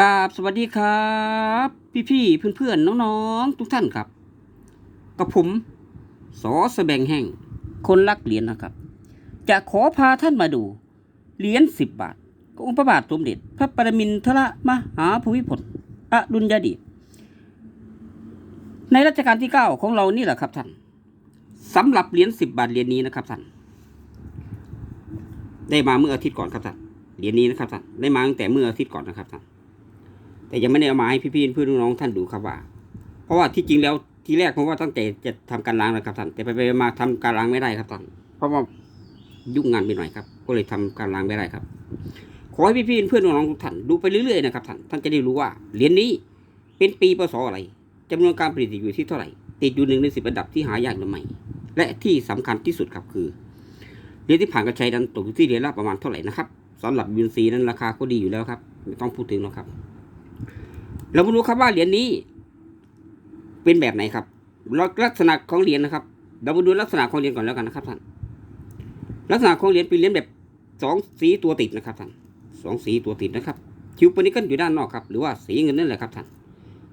กราบสวัสดีครับ พี่ๆเพื่อนๆน้องๆ ทุกท่านครับ กับผมสอสแบงแห่ง คนรักเหรียญนะครับ จะขอพาท่านมาดู เหรียญสิบบาทขององค์พระบาทสมเด็จ พระปรมินทรมหาภูมิพลอดุลยเดชในรัชกาลที่เก้าของเรานี่แหละครับท่านสำหรับเหรียญสิบบาทเหรียญนี้นะครับท่านได้มาเมื่ออาทิตย์ก่อนครับท่านเหรียญนี้นะครับท่านได้มาตั้งแต่เมื่ออาทิตย์ก่อนนะครับท่าน แต่ยังไม่ได้เอามาให้พี่ๆเพื่อนน้องๆท่านดูครับว่า เพราะว่าที่จริงแล้วทีแรกผมว่าตั้งใจจะทำการล้างนะครับท่านแต่ไปไปมาทำการล้างไม่ได้ครับท่านเพราะว่ายุ่งงานไปหน่อยครับ ก็เลยทำการล้างไม่ได้ครับ ขอให้พี่ๆเพื่อนน้องๆทุกท่านดูไปเรื่อยๆนะครับท่านท่านจะได้รู้ว่าเหรียญนี้เป็นปีพศอะไรจำนวนการผลิตอยู่ที่เท่าไหร่ ติดอยู่หนึ่งในสิบอันดับที่หายากหรือไม่และที่สำคัญที่สุดครับคือเหรียญที่ผ่านการใช้นั้นตกอยู่ที่เหรียญละประมาณเท่าไหร่นะครับสำหรับยูนซีนั้นราคาก็ดีอยู่แล้วครับไม่ต้องพูดถึงหรอกครับ เรามาดูครับว่าเหรียญนี้ เป็นแบบไหนครับลักษณะของเหรียญนะครับ เรามาดูลักษณะของเหรียญก่อนแล้วกันนะครับท่านลักษณะของเหรียญเป็นเหรียญแบบสองสีตัวติดนะครับท่านสองสีตัวติดนะครับคิวปนิกันอยู่ด้านนอกครับหรือว่าสีเงินนั่นแหละครับท่าน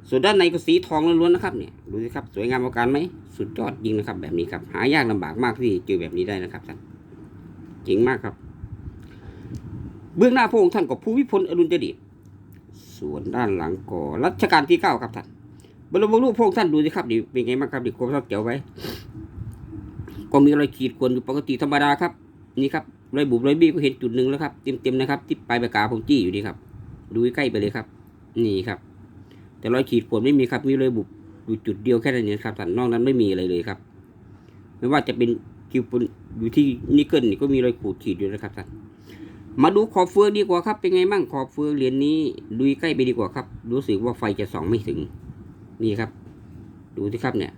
ส่วนด้านในก็สีทองล้วนๆนะครับเนี่ยดูสิครับสวยงามประการไหมสุดยอดยิงนะครับ แบบนี้ครับ หายากลำบากมากที่เจอแบบนี้ได้นะครับท่านเจ๋งมากครับ เบื้องหน้าพระองค์ท่านก็ภูมิพลอดุลยเดช สวนด้านหลังก็รัชกาลที่เก้าครับท่านบรมรูปพระองค์ท่านดูสิครับดิเป็นไงบ้างครับดิโคมทอดเกี่ยวไว้ก็มีรอยขีดข่วนอยู่ปกติธรรมดาครับ นี่ครับรอยบุบรอยบี้ก็เห็นจุดหนึ่งแล้วครับเต็มๆนะครับที่ปลายปากกาผมจี้อยู่นี่ครับ ดูใกล้ไปเลยครับ นี่ครับ แต่รอยขีดข่วนไม่มีครับมีรอยบุบอยู่จุดเดียวแค่นั้นเองครับท่านนอกนั้นไม่มีอะไรเลยครับ ไม่ว่าจะเป็นคิวปุนอยู่ที่นิกเกิลนี่ก็มีรอยขูดขีดอยู่นะครับท่าน มาดูขอบเฟืองดีกว่าครับ เป็นไงบ้างขอบเฟืองเหรียญนี้ดูใกล้ไปดีกว่าครับ รู้สึกว่าไฟจะส่องไม่ถึง นี่ครับ ดูสิครับเนี่ย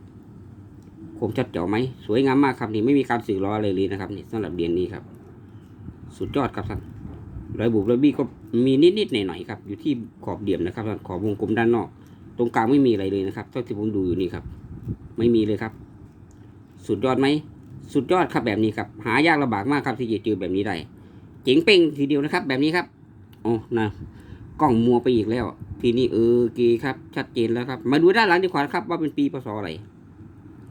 คมชัดเจ๋อไหมสวยงามมากครับนี่ไม่มีการสึกล้ออะไรเลยนะครับนี่สำหรับเหรียญนี้ครับ สุดยอดครับท่านรอยบุบรอยบี้ก็มีนิดๆหน่อยๆครับ อยู่ที่ขอบเดี่ยมนะครับท่านขอบวงกลมด้านนอก ตรงกลางไม่มีอะไรเลยนะครับเท่าที่ผมดูอยู่นี่ครับ ไม่มีเลยครับ สุดยอดไหมสุดยอดครับแบบนี้ครับ หายากลำบากมากครับที่จะเจอแบบนี้ได้ เจ๋งเป้งทีเดียวนะครับ แบบนี้ครับโอ้นะกล้องมัวไปอีกแล้ว ทีนี้เออกีครับ ชัดเจนแล้วครับ มาดูด้านหลังดีกว่าครับ ว่าเป็นปีพศอะไร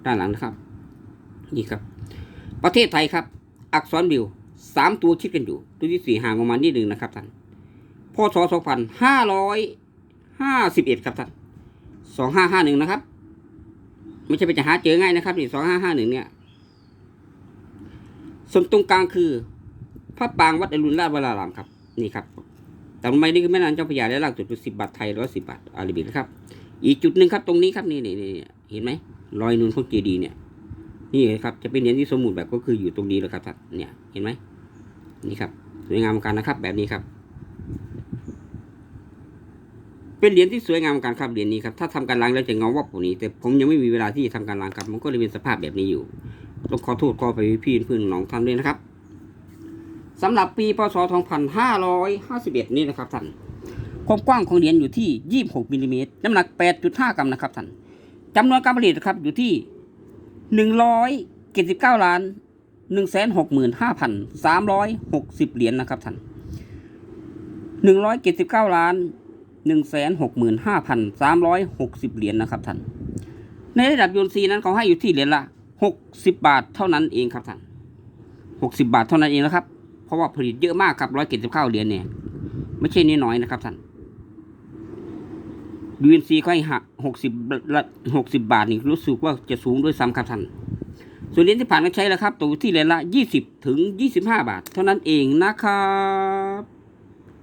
ด้านหลังนะครับ นี่ครับ ประเทศไทยครับ อักษรบิวสามตัวคิดกันอยู่ ตัวที่สี่ห่างประมาณนิดหนึ่งนะครับท่านพศสองพันห้าร้อยห้าสิบเอ็ดครับท่านสองห้าห้าหนึ่งนะครับ ไม่ใช่ไปจะหาเจอง่ายนะครับนี่สองห้าห้าหนึ่งเนี่ยส่วนตรงกลางคือ พระปางวัดอรุณราชวรารามครับนี่ครับแต่ไมนี่คือแม่น้ำเจ้าพระยาและลากจุดสิบบาทไทยร้อยสิบบาทอาริบินะครับ อีกจุดหนึ่งครับตรงนี้ครับนี่นี่นี่เห็นไหมรอยนูนของเจดีย์เนี่ย นี่ครับจะเป็นเหรียญที่สมบูรณ์แบบก็คืออยู่ตรงนี้แหละครับท่านเนี่ยเห็นไหมนี่ครับสวยงามกันนะครับ แบบนี้ครับ เป็นเหรียญที่สวยงามกันครับเหรียญนี้ครับถ้าทำการล้างแล้วจะเงาวับกว่านี้ แต่ผมยังไม่มีเวลาที่จะทำการล้างครับ มันก็เลยเป็นสภาพแบบนี้อยู่ต้องขอโทษขอไปพี่เพื่อนน้องท่านด้วยนะครับ สำหรับปีพศ 2551 นี้นะครับท่านความกว้างของเหรียญอยู่ที่ 26มิลลิเมตรน้ำหนัก 8.5 กรัมนะครับท่านจำนวนการผลิตครับอยู่ที่ 179ล้าน165,360 เหรียญนะครับท่าน179ล้าน165,360 เหรียญนะครับท่าน ในระดับยูนซีนั้นเขาให้อยู่ที่เหรียญละ 60 บาทเท่านั้นเองครับท่าน 60 บาทเท่านั้นเองนะครับ เพราะว่าผลิตเยอะมากครับร้อยเจ็ดสิบเก้าเหรียญเนี่ย ไม่ใช่น้อยๆนะครับท่านยูเอ็นซีก็ให้หักหกสิบหกสิบบาทนี่รู้สึกว่าจะสูงด้วยซ้ำครับท่านส่วนเหรียญที่ผ่านกาใช้แล้วครับตัวที่เหรียญละยี่สิบถึงยี่สิบห้าบาท เท่านั้นเองนะครับ